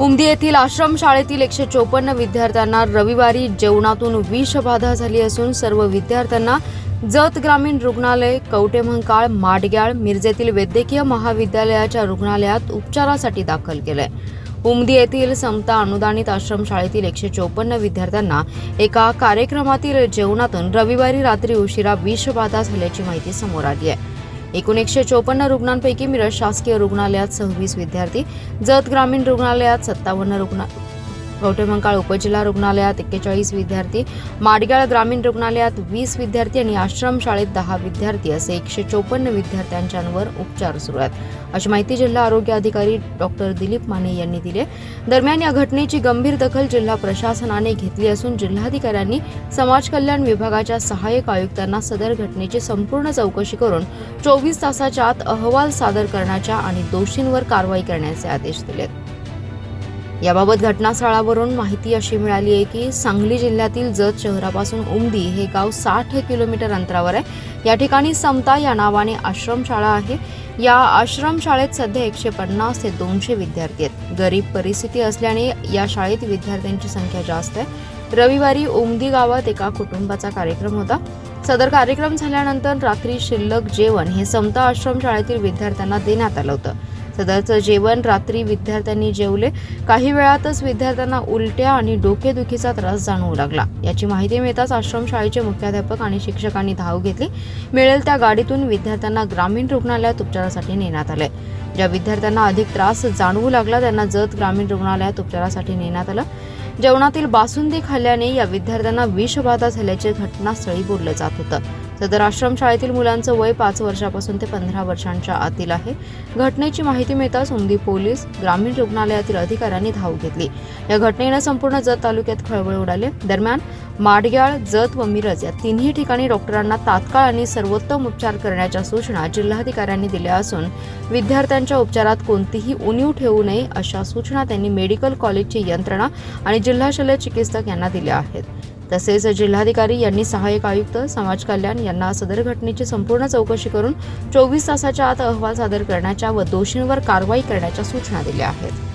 उमदी येथील आश्रम शाळेतील एकशे चोपन्न विद्यार्थ्यांना रविवारी जेवणातून विषबाधा झाली असून सर्व विद्यार्थ्यांना जत ग्रामीण रुग्णालय कवटेमंकाळ माडग्याळ मिरजेतील वैद्यकीय महाविद्यालयाच्या रुग्णालयात उपचारासाठी दाखल केलंय. उमदी येथील समता अनुदानित आश्रमशाळेतील एकशे चोपन्न विद्यार्थ्यांना एका कार्यक्रमातील जेवणातून रविवारी रात्री उशिरा विषबाधा झाल्याची माहिती समोर आली आहे. एकूण एकशे चोपन्न रुग्णांपैकी मिरज शासकीय रुग्णालयात सव्वीस विद्यार्थी जत ग्रामीण रुग्णालयात सत्तावन्न रुग्ण कवटेमंकाळ उपजिल्हा रुग्णालयात एक्केचाळीस विद्यार्थी माडगाळ ग्रामीण रुग्णालयात वीस विद्यार्थी आणि आश्रमशाळेत दहा विद्यार्थी असे एकशे चोपन्न विद्यार्थ्यांच्यावर उपचार सुरू आहेत. अशी माहिती जिल्हा आरोग्य अधिकारी डॉक्टर दिलीप माने यांनी दिली दरम्यान या घटनेची गंभीर दखल जिल्हा प्रशासनाने घेतली असून जिल्हाधिकाऱ्यांनी समाज कल्याण विभागाच्या सहाय्यक आयुक्तांना सदर घटनेची संपूर्ण चौकशी करून चोवीस तासाच्या आत अहवाल सादर करण्याच्या आणि दोषींवर कारवाई करण्याचे आदेश दिलेत. याबाबत घटनास्थळावरून माहिती अशी मिळाली आहे की सांगली जिल्ह्यातील जत शहरापासून उमदी हे गाव साठ किलोमीटर अंतरावर आहे. या ठिकाणी समता या नावाने आश्रमशाळा आहे. या आश्रमशाळेत सध्या एकशे पन्नास ते दोनशे विद्यार्थी आहेत. गरीब परिस्थिती असल्याने या शाळेत विद्यार्थ्यांची संख्या जास्त आहे. रविवारी उमदी गावात एका कुटुंबाचा कार्यक्रम होता. सदर कार्यक्रम झाल्यानंतर रात्री शिल्लक जेवण हे समता आश्रमशाळेतील विद्यार्थ्यांना देण्यात आलं होतं. सदरचं जेवण रात्री विद्यार्थ्यांनी जेवले. काही वेळातच विद्यार्थ्यांना उलट्या आणि डोकेदुखीचा त्रास जाणवू लागला. याची माहिती मिळताच आश्रमशाळेचे मुख्याध्यापक आणि शिक्षकांनी धाव घेतली. मिळेल त्या गाडीतून विद्यार्थ्यांना ग्रामीण रुग्णालयात उपचारासाठी नेण्यात आले. ज्या विद्यार्थ्यांना अधिक त्रास जाणवू लागला त्यांना जत ग्रामीण रुग्णालयात उपचारासाठी नेण्यात आलं. जेवणातील बासुंदी खाल्ल्याने या विद्यार्थ्यांना विषबाधा झाल्याचे घटनास्थळी बोललं जात होतं. सदर आश्रमशाळेतील मुलांचं वय पाच वर्षापासून ते पंधरा वर्षांच्या आतील आहे. घटनेची माहिती मिळताच उमदी पोलीस ग्रामीण रुग्णालयातील अधिकाऱ्यांनी धाव घेतली. या घटनेनं संपूर्ण जत तालुक्यात खळबळ उडाले. दरम्यान माडग्याळ जत व मिरज या तिन्ही ठिकाणी डॉक्टरांना तात्काळ आणि सर्वोत्तम उपचार करण्याच्या सूचना जिल्हाधिकाऱ्यांनी दिल्या असून विद्यार्थ्यांच्या उपचारात कोणतीही उणीव ठेवू नये अशा सूचना त्यांनी मेडिकल कॉलेजची यंत्रणा आणि जिल्हा शल्य चिकित्सक यांना दिल्या आहेत. तसेच जिल्हाधिकारी यांनी सहाय्यक आयुक्त समाज कल्याण यांना सदर घटनेची संपूर्ण चौकशी करून चोवीस तासाच्या आत अहवाल सादर करण्याच्या व दोषींवर कारवाई करण्याच्या सूचना दिल्या आहेत.